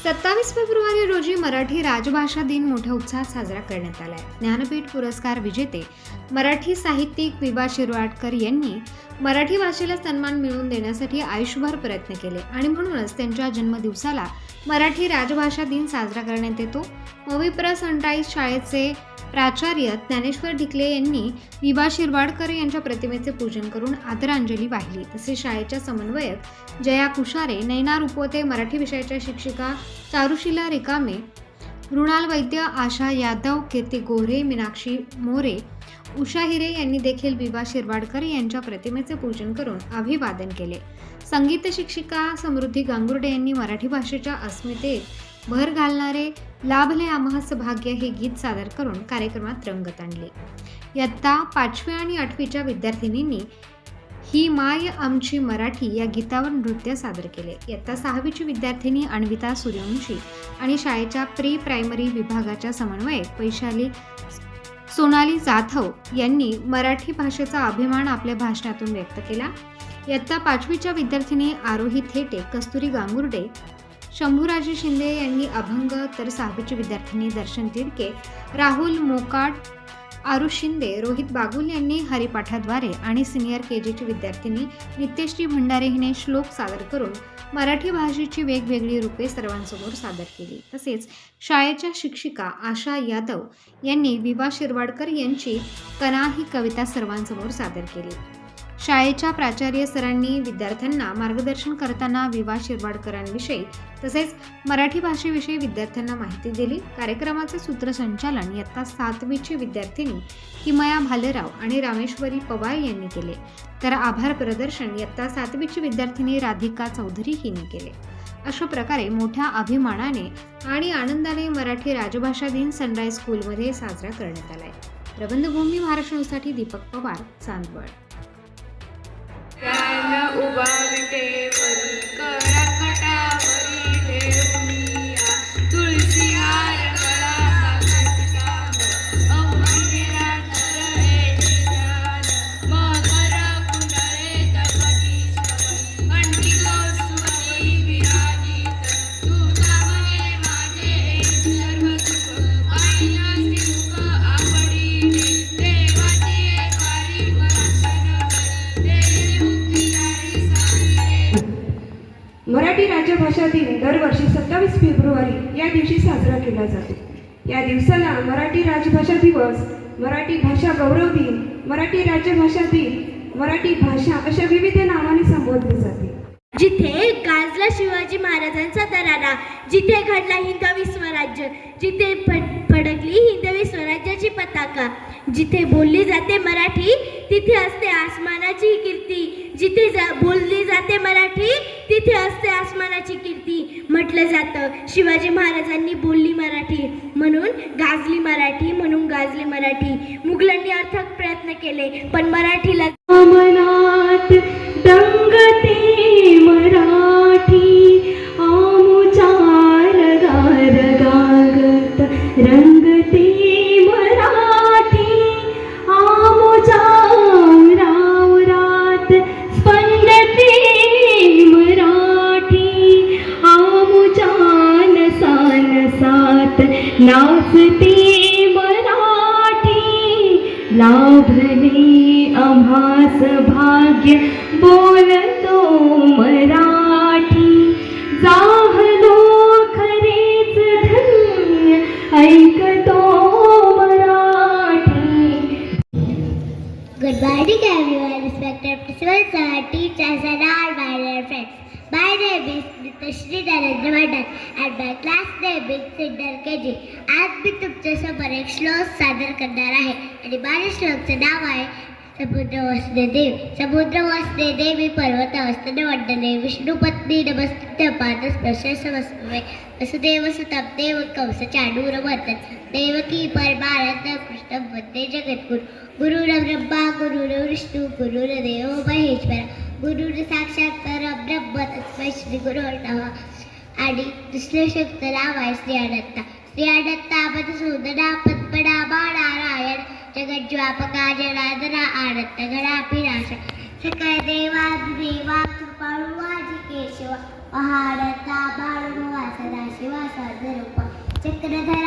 सत्तावीस फेब्रुवारी रोजी मराठी राजभाषा दिन मोठ्या उत्साहात साजरा करण्यात आला आहे ज्ञानपीठ पुरस्कार विजेते मराठी साहित्यिक विभा शिरवाडकर यांनी मराठी भाषेला सन्मान मिळवून देण्यासाठी आयुष्यभर प्रयत्न केले आणि म्हणूनच त्यांच्या जन्मदिवसाला मराठी राजभाषा दिन साजरा करण्यात येतो. मोविप्र सनराईज शाळेचे प्राचार्य ज्ञानेश्वर ढिकले यांनी विभा शिरवाडकर यांच्या प्रतिमेचे पूजन करून आदरांजली वाहिली. तसेच शाळेच्या समन्वयक जया कुशारे नैना रुपवते मराठी विषयाच्या शिक्षिका चारुशिला रिकामे मृणाल वैद्य आशा यादव कीर्ती गोरे मीनाक्षी मोरे उषा हिरे यांनी देखील विभा शिरवाडकर यांच्या प्रतिमेचे पूजन करून अभिवादन केले. संगीत शिक्षिका समृद्धी गांगुर्डे यांनी मराठी भाषेच्या अस्मितेत भर घालणारे लाभले आम्हास भाग्य हे गीत सादर करून कार्यक्रमात रंगत आणले. इयत्ता पाचवी आणि आठवीच्या विद्यार्थिनींनी ही माय आमची मराठी या गीतावर नृत्य सादर केले. इयत्ता सहावीची विद्यार्थिनी अन्विता सूर्यवंशी आणि शाळेच्या प्री प्रायमरी विभागाच्या समन्वयक वैशाली सोनाली जाधव यांनी मराठी भाषेचा अभिमान आपल्या भाषणातून व्यक्त केला. इयत्ता पाचवीच्या विद्यार्थिनी आरोही थेटे कस्तुरी गांगुर्डे शंभूराजे शिंदे यांनी अभंग तर सहावीची विद्यार्थिनी दर्शन तिडके राहुल मोकाट आरुष शिंदे रोहित बागुल यांनी हरिपाठाद्वारे आणि सिनियर के जीची विद्यार्थिनी नित्यश्री भंडारे हिने श्लोक सादर करून मराठी भाषेची वेगवेगळी रूपे सर्वांसमोर सादर केली. तसेच शाळेच्या शिक्षिका आशा यादव यांनी विभा शिरवाडकर यांची कना ही कविता सर्वांसमोर सादर केली. शाळेच्या प्राचार्य सरांनी विद्यार्थ्यांना मार्गदर्शन करताना विवा शिरवाडकरांविषयी तसेच मराठी भाषेविषयी विद्यार्थ्यांना माहिती दिली. कार्यक्रमाचे सूत्रसंचालन इयत्ता सातवीची विद्यार्थिनी किमया भालेराव आणि रामेश्वरी पवार यांनी केले. तर आभार प्रदर्शन इयत्ता सातवीची विद्यार्थिनी राधिका चौधरी हिने केले. अशा प्रकारे मोठ्या अभिमानाने आणि आनंदाने मराठी राजभाषा दिन सनराईज स्कूलमध्ये साजरा करण्यात आलाय. प्रबंधभूमी महाराष्ट्रासाठी दीपक पवार चांदवड. त्यान उभारते मराठी राज्यभाषा दिन दरवर्षी सत्तावीस फेब्रुवारी या दिवशी साजरा केला जातो. या दिवसाला मराठी राजभाषा दिवस मराठी भाषा गौरव दिन मराठी राज्यभाषा दिन मराठी भाषा अशा विविध नावाने संबोधले जाते. जिथे गाजला शिवाजी महाराजांचा दरारा जिथे घडला हिंदवी स्वराज्य जिथे फडकली हिंदवी स्वराज्याची पताका जिथे बोलली जाते मराठी तिथे असते आसमानाची कीर्ती जिथे जा बोलली जाते मराठी तिथे असते आसमानाची कीर्ती. म्हटलं जातं शिवाजी महाराजांनी बोलली मराठी म्हणून गाजली मराठी म्हणून गाजली मराठी. मुघलांनी अर्थक प्रयत्न केले पण मराठीला नाचते मराठी लाभले आम्हास भाग्य बोलतो मराठी जाहलो खरेच धन्य ऐकतो Marathi good morning everyone respected principal sir teachers and all my dear friends My name is Nitashri Narendra Mandan and my class name is Siddhar KG. आज मी तुमच्यासमोर एक श्लोक सादर करणार आहे आणि माझ्या श्लोकचं नाव आहे समुद्र वसने देव समुद्र वसने देवी पर्वत वसने वंदने विष्णू पत्नी नमस्ते पाद स्पर्श समस्वे वसुदेव सुतम देव कंस चाडूर वर्तन देवकी परमानंद कृष्ण वंदे जगद्गुरु गुरुर ब्रह्मा गुरुर विष्णू गुरुर देव महेश्वर गुरुर साक्षात परब्रह्म तस्मै श्री गुरु नमः आणि दुसरे शब्द नाव श्री अनंता श्री अनंता मधुसूदना पद्मनाभा नारायण जगज्वापका जनार्दना आनंद गणाभिनाश सकळ देवा देवा कृपाळू वाजी केशव. महारता बाळू सदाशिवा चक्रधर